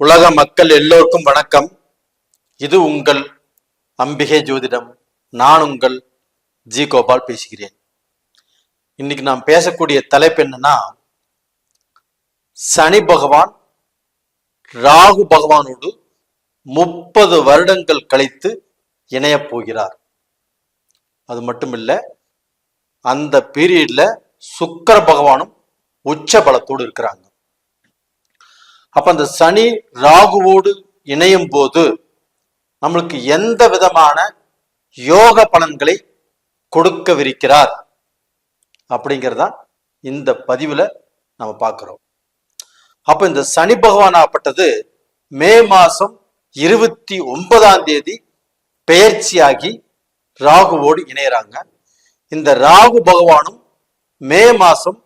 உலக மக்கள் எல்லோருக்கும் வணக்கம். இது உங்கள் அம்பிகை ஜோதிடம். நான் உங்கள் ஜி கோபால் பேசுகிறேன். இன்னைக்கு நாம் பேசக்கூடிய தலைப்பு என்னன்னா சனி பகவான் ராகு பகவானோடு முப்பது வருடங்கள் கழித்து இணையப் போகிறார். அது மட்டும் இல்லை அந்த பீரியட்ல சுக்கர பகவானும் உச்ச பலத்தோடு இருக்கிறாங்க. அப்ப அந்த சனி ராகுவோடு இணையும் போது நம்மளுக்கு எந்த விதமான யோக பலன்களை கொடுக்கவிருக்கிறார் அப்படிங்கிறதான் இந்த பதிவுல நம்ம பார்க்கிறோம். அப்ப இந்த சனி பகவான் ஆப்பட்டது மே மாசம் இருபத்தி ஒன்பதாம் தேதி பெயர்ச்சியாகி ராகுவோடு இணையறாங்க. இந்த ராகு பகவானும் மே மாசம்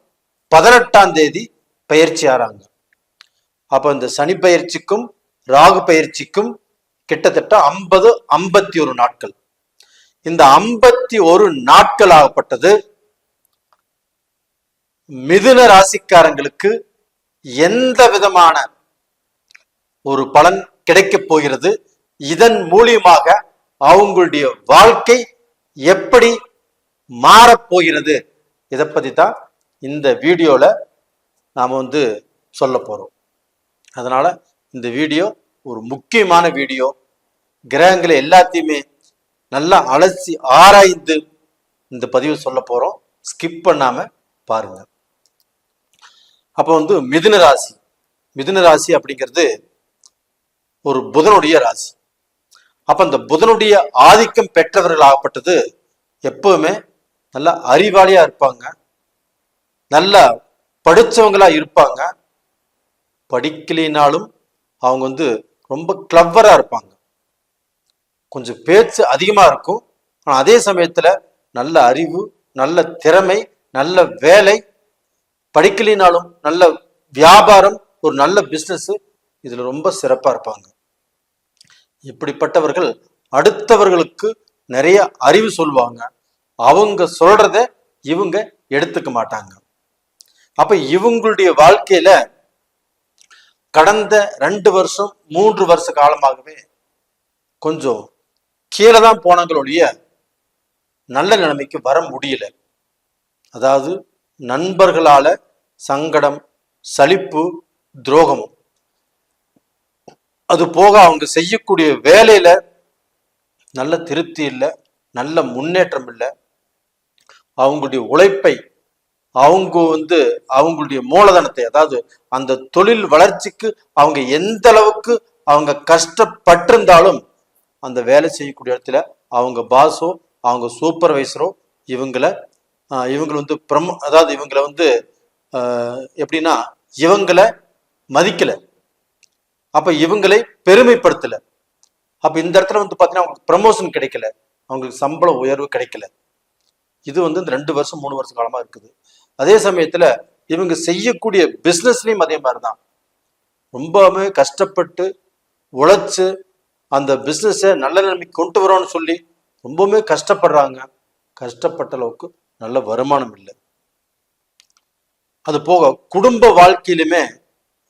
பதினெட்டாம் தேதி பெயர்ச்சி ஆறாங்க அப்ப இந்த சனி பயிற்சிக்கும் ராகு பயிற்சிக்கும் கிட்டத்தட்ட ஐம்பது ஐம்பத்தி ஒரு நாட்கள். இந்த ஐம்பத்தி ஒரு நாட்கள் ஆகப்பட்டது மிதுன ராசிக்காரங்களுக்கு எந்த விதமான ஒரு பலன் கிடைக்கப் போகிறது? இதன் மூலியமாக அவங்களுடைய வாழ்க்கை எப்படி மாறப்போகிறது இதை பத்தி தான் இந்த வீடியோல நாம வந்து சொல்ல போறோம். அதனால் இந்த வீடியோ ஒரு முக்கியமான வீடியோ. கிரகங்களை எல்லாத்தையுமே நல்லா அலசி ஆராய்ந்து இந்த பதிவு சொல்ல போகிறோம் ஸ்கிப் பண்ணாமல் பாருங்க. அப்போ வந்து மிதுன ராசி. மிதுன ராசி அப்படிங்கிறது ஒரு புதனுடைய ராசி. அப்ப அந்த புதனுடைய ஆதிக்கம் பெற்றவர்கள் ஆகப்பட்டது எப்பவுமே நல்லா அறிவாளியா இருப்பாங்க. நல்லா படிச்சவங்களா இருப்பாங்க. படிக்கலினாலும் அவங்க வந்து ரொம்ப கிளவராக இருப்பாங்க. கொஞ்சம் பேச்சு அதிகமாக இருக்கும். ஆனால் அதே சமயத்தில் நல்ல அறிவு நல்ல திறமை நல்ல வேலை படிக்கலினாலும் நல்ல வியாபாரம் ஒரு நல்ல பிஸ்னஸ்ஸு இதில் ரொம்ப சிறப்பாக இருப்பாங்க. இப்படிப்பட்டவர்கள் அடுத்தவர்களுக்கு நிறைய அறிவு சொல்லுவாங்க. அவங்க சொல்றத இவங்க எடுத்துக்க மாட்டாங்க. அப்ப இவங்களுடைய வாழ்க்கையில கடந்த ரெண்டு வருஷம் மூன்று வருஷ காலமாகவே கொஞ்சம் கீழே தான் போனாங்களுடைய நல்ல நிலைமைக்கு வர முடியல. அதாவது நண்பர்களால சங்கடம் சலிப்பு துரோகம். அது போக அவங்க செய்யக்கூடிய வேலையில நல்ல திருப்தி இல்லை நல்ல முன்னேற்றம் இல்லை. அவங்களுடைய உழைப்பை அவங்க வந்து அவங்களுடைய மூலதனத்தை அதாவது அந்த தொழில் வளர்ச்சிக்கு அவங்க எந்த அளவுக்கு அவங்க கஷ்டப்பட்டிருந்தாலும் அந்த வேலை செய்யக்கூடிய இடத்துல அவங்க பாஸோ அவங்க சூப்பர்வைசரோ இவங்கள இவங்களை வந்து ப்ரமோ அதாவது இவங்களை வந்து எப்படின்னா இவங்களை மதிக்கலை. அப்போ இவங்களை பெருமைப்படுத்தலை. அப்போ இந்த இடத்துல வந்து பார்த்தீங்கன்னா அவங்களுக்கு ப்ரமோஷன் கிடைக்கல. அவங்களுக்கு சம்பள உயர்வு கிடைக்கல. இது வந்து இந்த ரெண்டு வருஷம் மூணு வருஷம் காலமாக இருக்குது. அதே சமயத்துல இவங்க செய்யக்கூடிய பிஸ்னஸ்லையும் அதே மாதிரிதான். ரொம்பவுமே கஷ்டப்பட்டு உழைச்சு அந்த பிசினஸை நல்ல நிலைமைக்கு கொண்டு வரோம்னு சொல்லி ரொம்பவுமே கஷ்டப்படுறாங்க. கஷ்டப்பட்ட அளவுக்கு நல்ல வருமானம் இல்லை. அது போக குடும்ப வாழ்க்கையிலுமே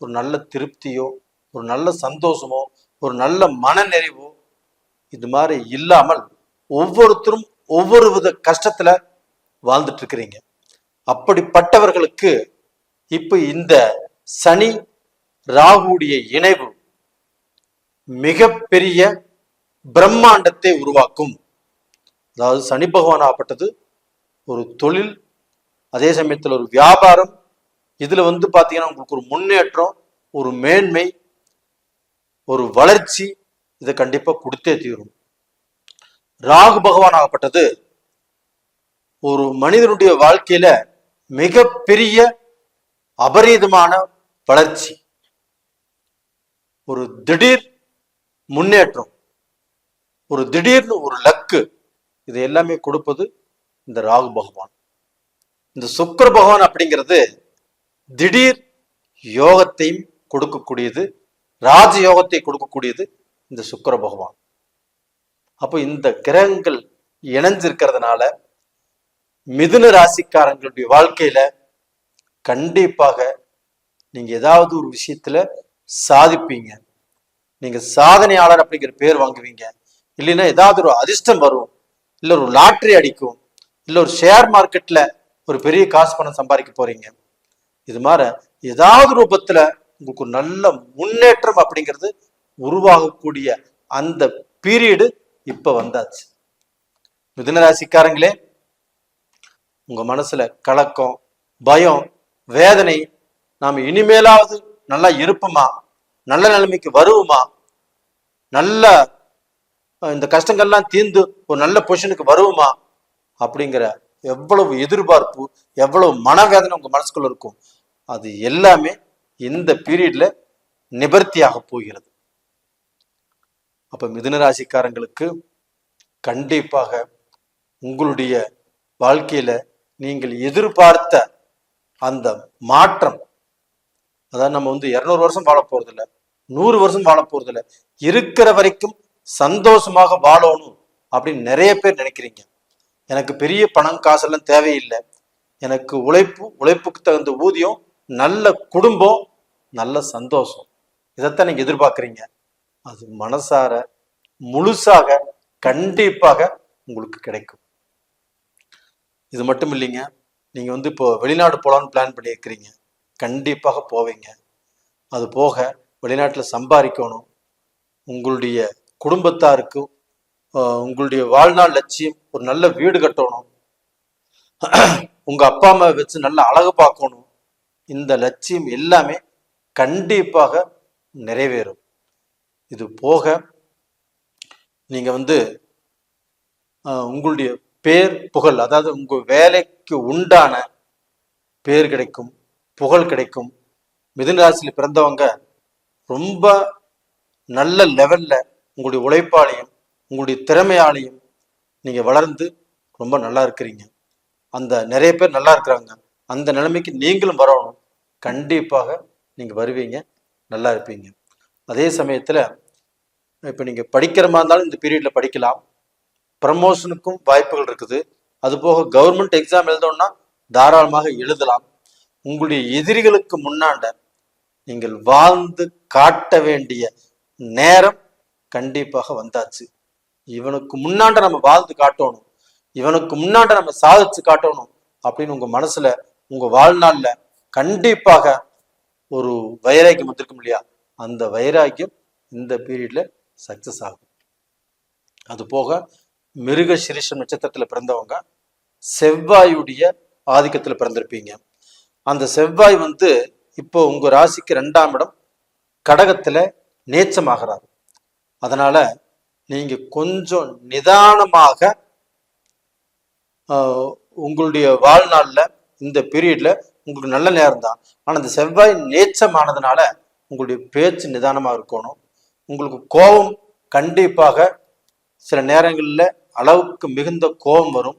ஒரு நல்ல திருப்தியோ ஒரு நல்ல சந்தோஷமோ ஒரு நல்ல மனநிறைவோ இது மாதிரி இல்லாமல் ஒவ்வொருத்தரும் ஒவ்வொரு வித கஷ்டத்துல வாழ்ந்துட்டு இருக்கிறீங்க. அப்படிப்பட்டவர்களுக்கு இப்ப இந்த சனி ராகுடைய இணைவு மிகப்பெரிய பிரம்மாண்டத்தை உருவாக்கும். அதாவது சனி பகவான் ஆப்பட்டது ஒரு தொழில் அதே சமயத்தில் ஒரு வியாபாரம். இதுல வந்து பாத்தீங்கன்னா உங்களுக்கு ஒரு முன்னேற்றம் ஒரு மேன்மை ஒரு வளர்ச்சி இதை கண்டிப்பா கொடுத்தே தீரும். ராகு பகவான் ஆகப்பட்டது ஒரு மனிதனுடைய வாழ்க்கையில மிகப்பெரிய அபரீதமான வளர்ச்சி. ஒரு திடீர் முன்னேற்றம் ஒரு திடீர்னு ஒரு லக்கு இது எல்லாமே கொடுப்பது இந்த ராகு பகவான். இந்த சுக்கர பகவான் அப்படிங்கிறது திடீர் யோகத்தையும் கொடுக்கக்கூடியது ராஜ யோகத்தை கொடுக்கக்கூடியது இந்த சுக்கர பகவான். அப்போ இந்த கிரகங்கள் இணைஞ்சிருக்கிறதுனால மிதுன ராசிக்காரங்களுடைய வாழ்க்கையில கண்டிப்பாக நீங்க ஏதாவது ஒரு விஷயத்துல சாதிப்பீங்க. நீங்க சாதனையாளர் அப்படிங்கிற பேர் வாங்குவீங்க. இல்லைன்னா ஏதாவது ஒரு அதிர்ஷ்டம் வரும். இல்ல ஒரு லாட்ரி அடிக்கும். இல்ல ஒரு ஷேர் மார்க்கெட்ல ஒரு பெரிய காசு பணம் சம்பாதிக்க போறீங்க. இது மாதிரி ஏதாவது ரூபத்துல உங்களுக்கு நல்ல முன்னேற்றம் அப்படிங்கிறது உருவாகக்கூடிய அந்த பீரியடு இப்ப வந்தாச்சு. மிதுன ராசிக்காரங்களே உங்கள் மனசுல கலக்கம் பயம் வேதனை நாம் இனிமேலாவது நல்லா இருப்போமா? நல்ல நிலைமைக்கு வருவோமா? நல்ல இந்த கஷ்டங்கள்லாம் தீர்ந்து ஒரு நல்ல பொசிஷனுக்கு வருவோமா? அப்படிங்கிற எவ்வளவு எதிர்பார்ப்பு எவ்வளவு மனவேதனை உங்கள் மனசுக்குள்ள இருக்கும். அது எல்லாமே இந்த பீரியட்ல நிவர்த்தியாக போகிறது. அப்போ மிதுனராசிக்காரங்களுக்கு கண்டிப்பாக உங்களுடைய வாழ்க்கையில நீங்கள் எதிர்பார்த்த அந்த மாற்றம் அதாவது நம்ம வந்து இருநூறு வருஷம் வாழ போறதில்ல நூறு வருஷம் வாழ போறதில்ல இருக்கிற வரைக்கும் சந்தோஷமாக வாழணும் அப்படின்னு நிறைய பேர் நினைக்கிறீங்க. எனக்கு பெரிய பணம் காசெல்லாம் தேவையில்லை. எனக்கு உழைப்பு உழைப்புக்கு தகுந்த ஊதியம் நல்ல குடும்பம் நல்ல சந்தோஷம். இதைத்தான் நீங்க எதிர்பார்க்குறீங்க. அது மனசார முழுசாக கண்டிப்பாக உங்களுக்கு கிடைக்கும். இது மட்டும் இல்லைங்க. நீங்கள் வந்து இப்போ வெளிநாடு போகலான்னு பிளான் பண்ணியிருக்கிறீங்க. கண்டிப்பாக போவீங்க. அது போக வெளிநாட்டில் சம்பாதிக்கணும். உங்களுடைய குடும்பத்தாருக்கு உங்களுடைய வாழ்நாள் லட்சியம் ஒரு நல்ல வீடு கட்டணும். உங்கள் அப்பா அம்மா வச்சு நல்ல அழகு பார்க்கணும். இந்த லட்சியம் எல்லாமே கண்டிப்பாக நிறைவேறும். இது போக நீங்கள் வந்து உங்களுடைய பேர் புகழ் அதாவது உங்க வேலைக்கு உண்டான பேர் கிடைக்கும் புகழ் கிடைக்கும். மிதுன ராசியில் பிறந்தவங்க ரொம்ப நல்ல லெவல்ல உங்களுடைய உழைப்பாலையும் உங்களுடைய திறமையாலையும் நீங்க வளர்ந்து ரொம்ப நல்லா இருக்கிறீங்க. அந்த நிறைய பேர் நல்லா இருக்கிறாங்க. அந்த நிலைமைக்கு நீங்களும் வரணும். கண்டிப்பாக நீங்க வருவீங்க நல்லா இருப்பீங்க. அதே சமயத்துல இப்போ நீங்க படிக்கிற மாதிரி இருந்தாலும் இந்த பீரியட்ல படிக்கலாம். ப்ரமோஷனுக்கும் வாய்ப்புகள் இருக்குது. அது போக கவர்மெண்ட் எக்ஸாம் எழுதணும்னா தாராளமாக எழுதலாம். உங்களுடைய எதிரிகளுக்கு முன்னாண்ட நீங்கள் வாழ்ந்து காட்ட வேண்டிய நேரம் கண்டிப்பாக வந்தாச்சு. இவனுக்கு முன்னாண்ட நம்ம வாழ்ந்து காட்டணும். இவனுக்கு முன்னாண்ட நம்ம சாதிச்சு காட்டணும் அப்படின்னு உங்க மனசுல உங்க வாழ்நாள்ல கண்டிப்பாக ஒரு வைராக்கியம் வந்திருக்கும் இல்லையா? அந்த வைராக்கியம் இந்த பீரியட்ல சக்சஸ் ஆகும். அது போக மிருக சிரிஷம் நட்சத்திரத்துல பிறந்தவங்க செவ்வாயுடைய ஆதிக்கத்துல பிறந்திருப்பீங்க. அந்த செவ்வாய் வந்து இப்போ உங்க ராசிக்கு ரெண்டாம் இடம் கடகத்துல நேச்சமாகிறாரு. அதனால நீங்க கொஞ்சம் நிதானமாக ஆஹ், உங்களுடைய வாழ்நாள்ல இந்த பீரியட்ல உங்களுக்கு நல்ல நேரம் தான். ஆனால் இந்த செவ்வாய் நேச்சமானதுனால உங்களுடைய பேச்சு நிதானமாக இருக்கணும். உங்களுக்கு கோபம் கண்டிப்பாக சில நேரங்களில் அளவுக்கு மிகுந்த கோபம் வரும்.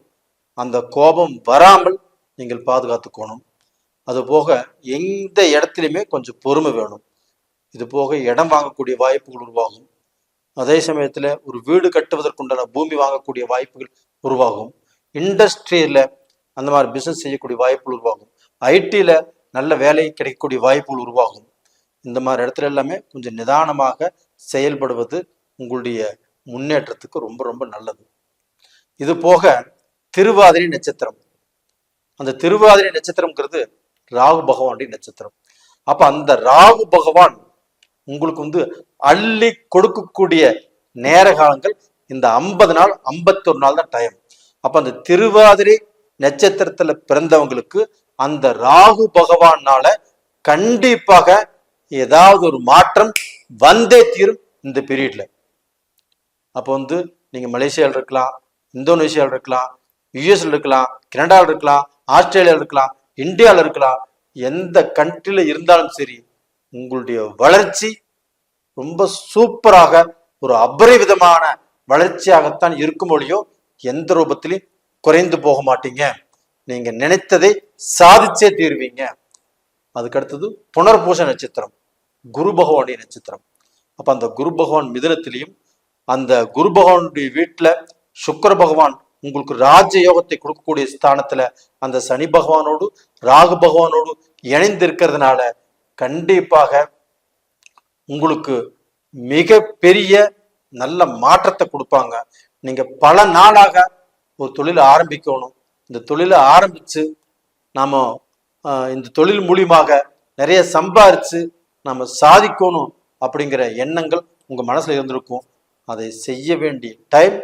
அந்த கோபம் வராமல் நீங்கள் பாதுகாத்துக்கணும் அது போக எந்த இடத்துலையுமே கொஞ்சம் பொறுமை வேணும். இது போக இடம் வாங்கக்கூடிய வாய்ப்புகள் உருவாகும். அதே சமயத்தில் ஒரு வீடு கட்டுவதற்குண்டான பூமி வாங்கக்கூடிய வாய்ப்புகள் உருவாகும். இண்டஸ்ட்ரியில் அந்த மாதிரி பிஸ்னஸ் செய்யக்கூடிய வாய்ப்புகள் உருவாகும். ஐடியில் நல்ல வேலை கிடைக்கக்கூடிய வாய்ப்புகள் உருவாகும். இந்த மாதிரி இடத்துல எல்லாமே கொஞ்சம் நிதானமாக செயல்படுவது உங்களுடைய முன்னேற்றத்துக்கு ரொம்ப ரொம்ப நல்லது. இது போக திருவாதிரை நட்சத்திரம். அந்த திருவாதிரை நட்சத்திரம்ங்கிறது ராகு பகவானுடைய நட்சத்திரம். அப்ப அந்த ராகு பகவான் உங்களுக்கு வந்து அள்ளி கொடுக்கக்கூடிய நேர காலங்கள் இந்த ஐம்பது நாள் ஐம்பத்தொரு நாள் தான் டைம் அப்ப அந்த திருவாதிரை நட்சத்திரத்துல பிறந்தவங்களுக்கு அந்த ராகு பகவானால கண்டிப்பாக ஏதாவது ஒரு மாற்றம் வந்தே தீரும் இந்த பீரியட்ல அப்போ வந்து நீங்க மலேசியாவில் இருக்கலாம் இந்தோனேஷியாவில் இருக்கலாம் யுஎஸ்ல இருக்கலாம் கனடாவில் இருக்கலாம் ஆஸ்திரேலியாவில் இருக்கலாம் இந்தியாவில் இருக்கலாம் எந்த கண்ட்ரில இருந்தாலும் சரி உங்களுடைய வளர்ச்சி ரொம்ப சூப்பராக ஒரு அபரிவிதமான வளர்ச்சியாகத்தான் இருக்கும் மொழியோ எந்த ரூபத்திலையும் குறைந்து போக மாட்டீங்க. நீங்க நினைத்ததை சாதிச்சே தீருவீங்க. அதுக்கு அடுத்தது புனர்பூச நட்சத்திரம் குரு பகவானுடைய நட்சத்திரம். அப்ப அந்த குரு பகவான் மிதனத்திலையும் அந்த குரு பகவானுடைய வீட்டில் சுக்கர பகவான் உங்களுக்கு ராஜ யோகத்தை கொடுக்கக்கூடிய ஸ்தானத்துல அந்த சனி பகவானோடு ராகு பகவானோடு இணைந்து இருக்கிறதுனால கண்டிப்பாக உங்களுக்கு மிக பெரிய நல்ல மாற்றத்தை கொடுப்பாங்க. நீங்க பல நாளாக ஒரு தொழிலை ஆரம்பிக்கணும். இந்த தொழிலை ஆரம்பிச்சு நாம இந்த தொழில் மூலியமாக நிறைய சம்பாரிச்சு நம்ம சாதிக்கணும் அப்படிங்கிற எண்ணங்கள் உங்க மனசுல இருந்திருக்கும். அதை செய்ய வேண்டிய டைம்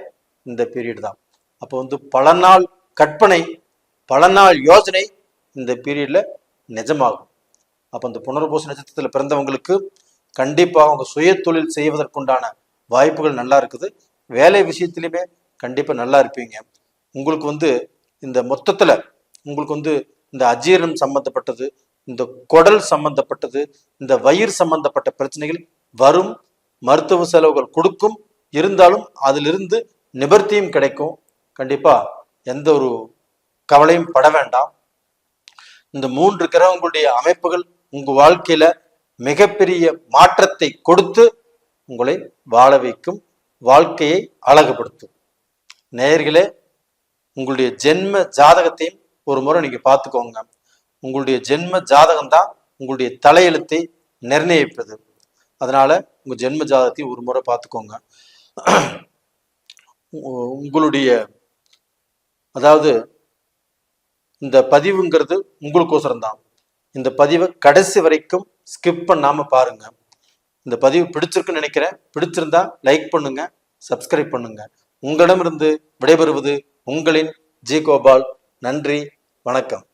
இந்த பீரியட் தான். அப்போ வந்து பல நாள் கற்பனை பல நாள் யோசனை இந்த பீரியடில் நிஜமாகும். அப்போ இந்த புனர்பூச நட்சத்திரத்தில் பிறந்தவங்களுக்கு கண்டிப்பாக அவங்க சுய தொழில் செய்வதற்குண்டான வாய்ப்புகள் நல்லா இருக்குது. வேலை விஷயத்துலையுமே கண்டிப்பாக நல்லா இருப்பீங்க. உங்களுக்கு வந்து இந்த மொத்தத்தில் உங்களுக்கு வந்து இந்த அஜீரணம் சம்பந்தப்பட்டது இந்த குடல் சம்பந்தப்பட்டது இந்த வயிறு சம்பந்தப்பட்ட பிரச்சனைகள் வரும். மருத்துவ செலவுகள் கொடுக்கும். இருந்தாலும் அதிலிருந்து நிபர்த்தியும் கிடைக்கும். கண்டிப்பா எந்த ஒரு கவலையும் பட வேண்டாம். இந்த மூன்று கிரகங்களுடைய அமைப்புகள் உங்க வாழ்க்கையில மிகப்பெரிய மாற்றத்தை கொடுத்து உங்களை வாழ வைக்கும் வாழ்க்கையை அழகுபடுத்தும். நேயர்களே உங்களுடைய ஜென்ம ஜாதகத்தையும் ஒரு முறை நீங்க பார்த்துக்கோங்க. உங்களுடைய ஜென்ம ஜாதகம் தான் உங்களுடைய தலையெழுத்தை நிர்ணயிப்பது. அதனால உங்க ஜென்ம ஜாதகத்தையும் ஒரு முறை பார்த்துக்கோங்க. உங்களுடைய அதாவது இந்த பதிவுங்கிறது உங்களுக்கோசரம் தான் இந்த பதிவை கடைசி வரைக்கும் ஸ்கிப் பண்ணாம பாருங்க. இந்த பதிவு பிடிச்சிருக்குன்னு நினைக்கிறேன். பிடிச்சிருந்தா லைக் பண்ணுங்க சப்ஸ்கிரைப் பண்ணுங்க. உங்களிடமிருந்து விடைபெறுவது உங்களின் ஜி கோபால். நன்றி வணக்கம்.